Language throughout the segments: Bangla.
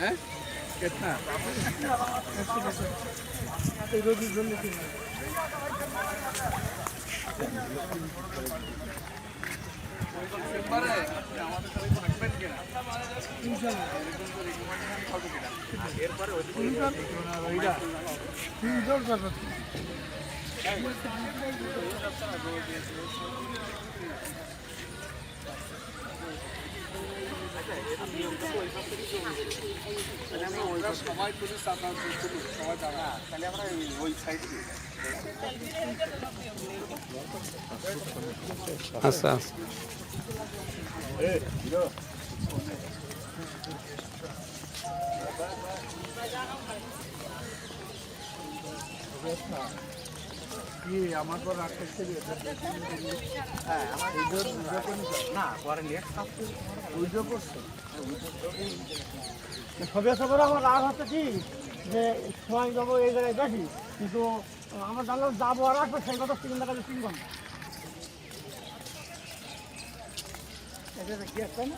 हैं कितना চেম্বারে আমাদের সাথে থাকবেন কিনা এরপরে ওইটা সবাই পুলিশ সবাই দাঁড়া তাহলে আমরা ওই সাইডে আচ্ছা। কি আমার পর রাখতে হ্যাঁ আমার না পরে নেট উইড্রো করছে। সবে সবে আমার রাগ হচ্ছে কি? যে সময় যাব এই জায়গায় দেখি কিন্তু আমার জানলাম যাব আর আসব সেই কথা তিন টাকা তিন ঘণ্টা এটা কি আছে না?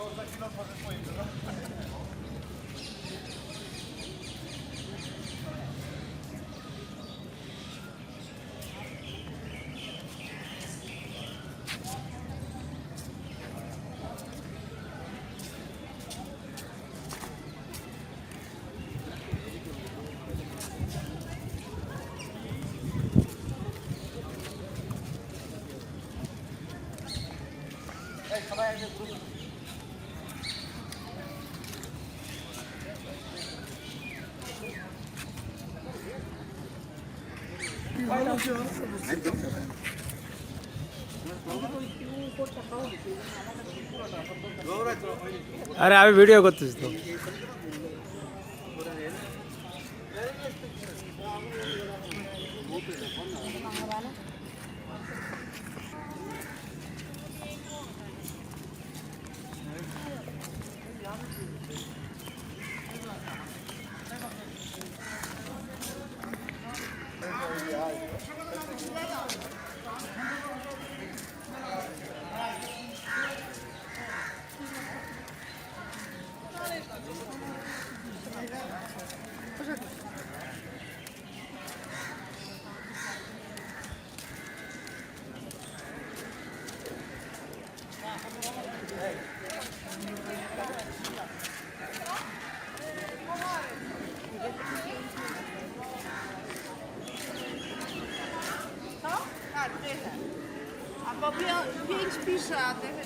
Oradaki lopası koyuyor. আরে আমি ভিডিও করতেছি তো। mijada.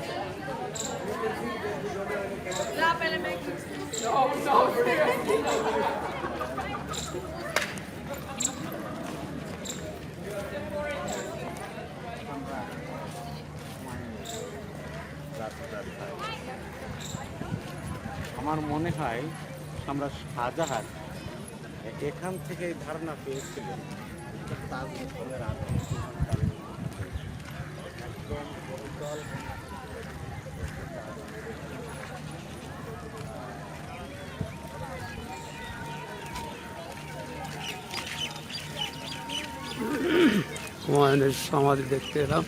Ja, আমার মনে হয় আমরা শাহজাহান এখান থেকে ধারণা পেয়েছিলেন তাজমহলের আগে Kumanın Samadhi Dekteram.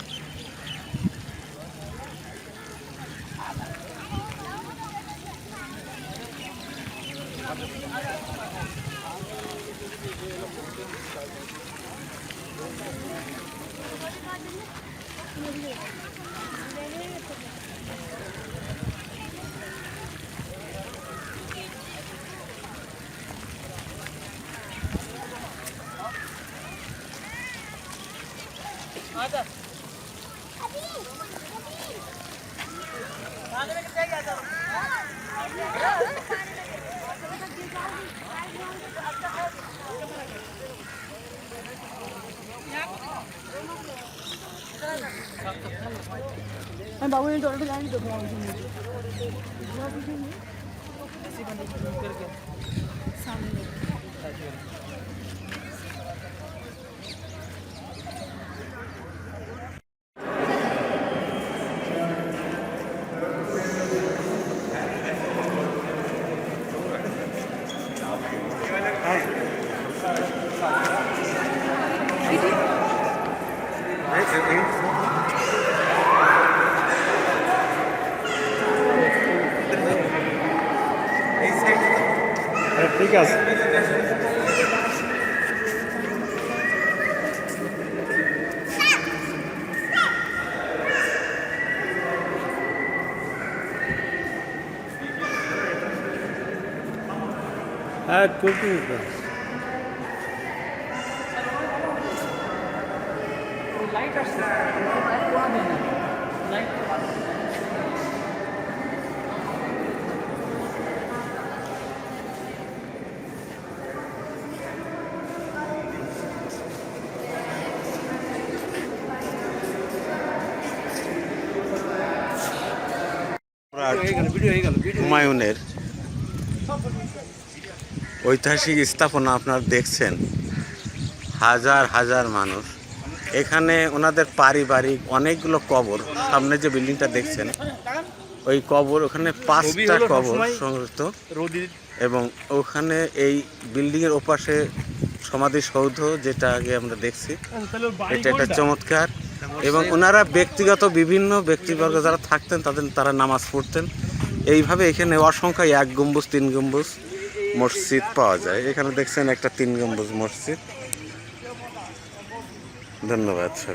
Thank you. 맞아. मैं बाबू ने टोल लगाने दो सामने ঠিক আছে হ্যাঁ হুমায়ুনের ঐতিহাসিক স্থাপনা আপনারা দেখছেন। হাজার হাজার মানুষ এখানে ওনাদের পারিবারিক অনেকগুলো কবর। সামনে যে বিল্ডিংটা দেখছেন ওই কবর ওখানে পাঁচটা কবর সংরক্ষিত এবং ওখানে এই বিল্ডিং এর ওপাশে সমাধিসৌধ যেটা আগে আমরা দেখছি এটা একটা চমৎকার। এবং ওনারা ব্যক্তিগত বিভিন্ন ব্যক্তিবর্গ যারা থাকতেন তাদের তারা নামাজ পড়তেন। এইভাবে এখানে অসংখ্য এক গম্বুজ তিন গম্বুজ মসজিদ পাওয়া যায়। এখানে দেখছেন একটা তিন গম্বুজ মসজিদ। ধন্যবাদ স্যার।